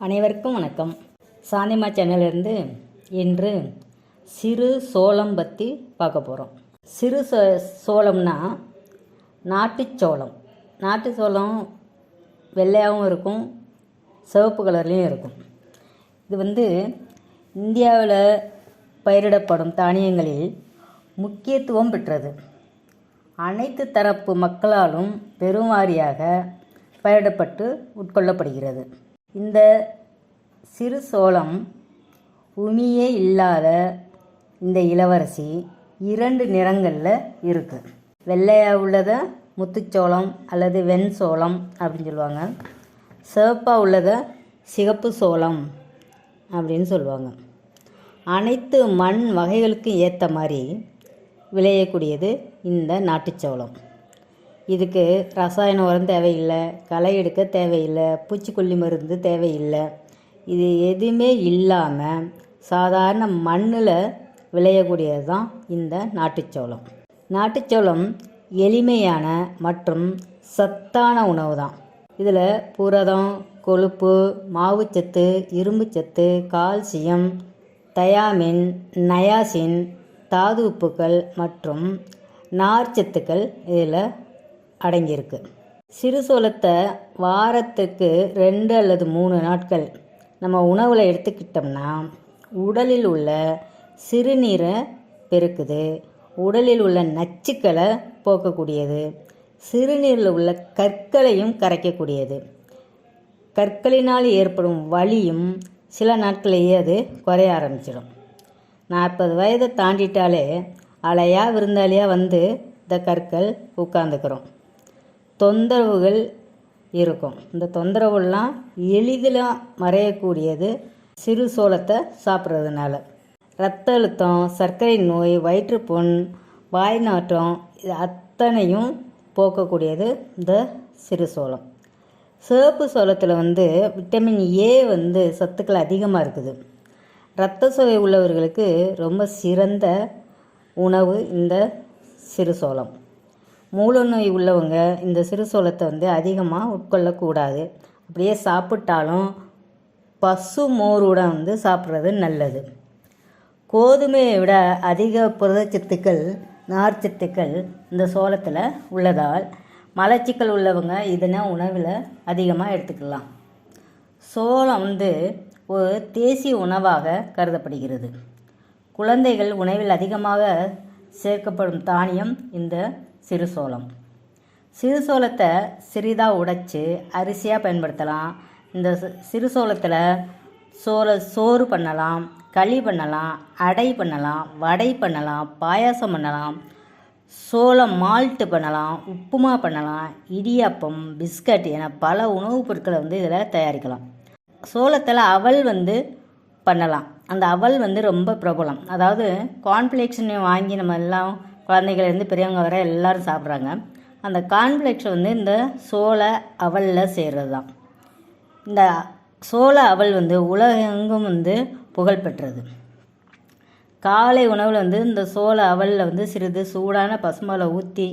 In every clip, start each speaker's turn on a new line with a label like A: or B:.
A: அனைவருக்கும் வணக்கம். சாந்திமா சேனலிருந்து இன்று சிறு சோளம் பற்றி பார்க்க போகிறோம் சிறு சோ சோளம்னா நாட்டுச் சோளம். நாட்டு சோளம் வெள்ளையாகவும் இருக்கும் சிவப்பு கலர்லேயும் இருக்கும். இது வந்து இந்தியாவில் பயிரிடப்படும் தானியங்களில் முக்கியத்துவம் பெற்றது. அனைத்து தரப்பு மக்களாலும் பெருவாரியாக பயிரிடப்பட்டு உட்கொள்ளப்படுகிறது. இந்த சிறு சோளம் உமியே இல்லாத இந்த இளவரசி இரண்டு நிறங்களில் இருக்குது வெள்ளையாக உள்ளதை முத்துச்சோளம் அல்லது வெண் சோளம் அப்படின்னு சொல்லுவாங்க. சிவப்பாக உள்ளதை சிகப்பு சோளம் அப்படின்னு சொல்லுவாங்க. அனைத்து மண் வகைகளுக்கு ஏற்ற மாதிரி விளையக்கூடியது இந்த நாட்டுச்சோளம் இதுக்கு ரசாயன உரம் தேவையில்லை களை எடுக்க தேவையில்லை பூச்சிக்கொல்லி மருந்து தேவையில்லை. இது எதுவுமே இல்லாமல் சாதாரண மண்ணில் விளையக்கூடியது தான் இந்த நாட்டுச்சோளம். நாட்டுச்சோளம் எளிமையான மற்றும் சத்தான உணவு தான். இதில் புரதம் கொழுப்பு மாவுச்சத்து இரும்புச்சத்து கால்சியம் தயாமின் நயாசின் தாது உப்புக்கள் மற்றும் நார்ச்சத்துக்கள் இதில் அடங்கியிருக்கு. சிறுசோளத்தை வாரத்துக்கு ரெண்டு அல்லது மூணு நாட்கள் நம்ம உணவில் எடுத்துக்கிட்டோம்னா உடலில் உள்ள சிறுநீரை பெருக்குது. உடலில் உள்ள நச்சுக்களை போக்கக்கூடியது. சிறுநீரில் உள்ள கற்களையும் கரைக்கக்கூடியது. கற்களினால் ஏற்படும் வலியும் சில நாட்களையே அது குறைய ஆரம்பிச்சிடும். நாற்பது வயதை தாண்டிட்டாலே அலையாக விருந்தாளியாக வந்து இந்த கற்கள் உட்காந்துக்கிறோம் தொந்தரவுகள் இருக்கும். இந்த தொந்தரவுலாம் எளிதில் மறையக்கூடியது சிறு சோளத்தை சாப்பிட்றதுனால. ரத்த அழுத்தம் சர்க்கரை நோய் வயிற்றுப்புண் வாய் நாட்டம் இது அத்தனையும் போக்கக்கூடியது இந்த சிறு சோளம். சிவப்பு சோளத்தில் வந்து விட்டமின் ஏ வந்து சத்துக்கள் அதிகமாக இருக்குது. இரத்த சுவை உள்ளவர்களுக்கு ரொம்ப சிறந்த உணவு இந்த சிறு சோளம். மூல நோய் உள்ளவங்க இந்த சிறு சோளத்தை வந்து அதிகமாக உட்கொள்ளக்கூடாது. அப்படியே சாப்பிட்டாலும் பசு மோருடன் வந்து சாப்பிட்றது நல்லது. கோதுமையை விட அதிக புரதச்சத்துக்கள் நார்ச்சத்துக்கள் இந்த சோளத்தில் உள்ளதால் மலச்சிக்கல் உள்ளவங்க இதனை உணவில் அதிகமாக எடுத்துக்கலாம். சோளம் வந்து ஒரு தேசிய உணவாக கருதப்படுகிறது. குழந்தைகள் உணவில் அதிகமாக சேர்க்கப்படும் தானியம் இந்த சிறு சோளம். சிறு சோளத்தை சிறிதாக உடைச்சி அரிசியாக பயன்படுத்தலாம். இந்த சிறுசோளத்தில் சிறு சோளத்தில் சோள சோறு பண்ணலாம் களி பண்ணலாம் அடை பண்ணலாம் வடை பண்ணலாம் பாயாசம் பண்ணலாம் சோளம் மால்ட்டு பண்ணலாம் உப்புமா பண்ணலாம் இடியாப்பம் பிஸ்கட் என பல உணவுப் பொருட்களை வந்து இதில் தயாரிக்கலாம். சோளத்தில் அவல் வந்து பண்ணலாம். அந்த அவல் வந்து ரொம்ப பிரபலம். அதாவது கார்ன்ஃப்ளேக்ஸ்னு வாங்கி நம்ம எல்லாம் குழந்தைகள்லேருந்து பெரியவங்க வரை எல்லாரும் சாப்பிட்றாங்க. அந்த கார்ன்ஃப்ளேக்ஸ் வந்து இந்த சோள அவலில் செய்கிறது தான் இந்த சோள அவல் வந்து உலகெங்கும் வந்து புகழ்பெற்றது காலை உணவில் வந்து இந்த சோள அவலில் வந்து சிறிது சூடான பசுமலை ஊற்றி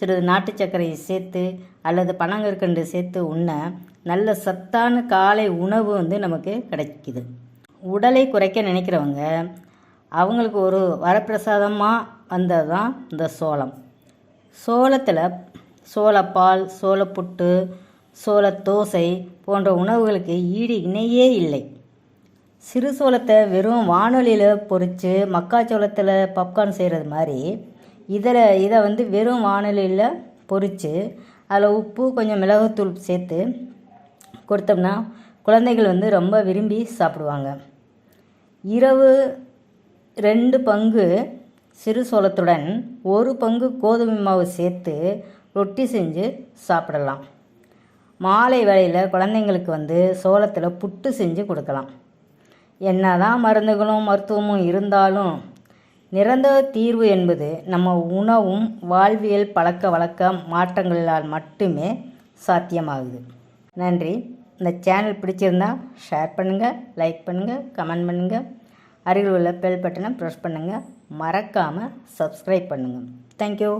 A: சிறிது நாட்டு சர்க்கரையை சேர்த்து அல்லது பனங்கற்கண்டு சேர்த்து உண்ண நல்ல சத்தான காலை உணவு வந்து நமக்கு கிடைக்குது. உடலை குறைக்க நினைக்கிறவங்க அவங்களுக்கு ஒரு வரப்பிரசாதமாக வந்தது தான் இந்த சோளம். சோளத்தில் சோளப்பால் சோளப்புட்டு சோளத்தோசை போன்ற உணவுகளுக்கு ஈடு இணையே இல்லை. சிறு சோளத்தை வெறும் வானொலியில் பொறித்து மக்காச்சோளத்தில் பப்கார்ன் செய்கிறது மாதிரி இதில் இதை வந்து வெறும் வானொலியில் பொறித்து அதில் உப்பு கொஞ்சம் மிளகுத்தூள் சேர்த்து கொடுத்தோம்னா குழந்தைகள் வந்து ரொம்ப விரும்பி சாப்பிடுவாங்க. இரவு ரெண்டு பங்கு சிறு சோளத்துடன் ஒரு பங்கு கோதுமை மாவு சேர்த்து ரொட்டி செஞ்சு சாப்பிடலாம். மாலை வேளையில் குழந்தைங்களுக்கு வந்து சோளத்தில் புட்டு செஞ்சு கொடுக்கலாம். என்னதான் மருந்துகளும் மருத்துவமும் இருந்தாலும் நிரந்தர தீர்வு என்பது நம்ம உணவும் வாழ்வியல் பழக்க வழக்க மாற்றங்களால் மட்டுமே சாத்தியமாகுது. நன்றி. இந்த சேனல் பிடிச்சிருந்தா ஷேர் பண்ணுங்கள் லைக் பண்ணுங்கள் கமெண்ட் பண்ணுங்கள் அருகில் உள்ள பெல் பட்டனை ப்ரெஸ் பண்ணுங்கள் மறக்காமல் சப்ஸ்கிரைப் பண்ணுங்கள் தேங்க்யூ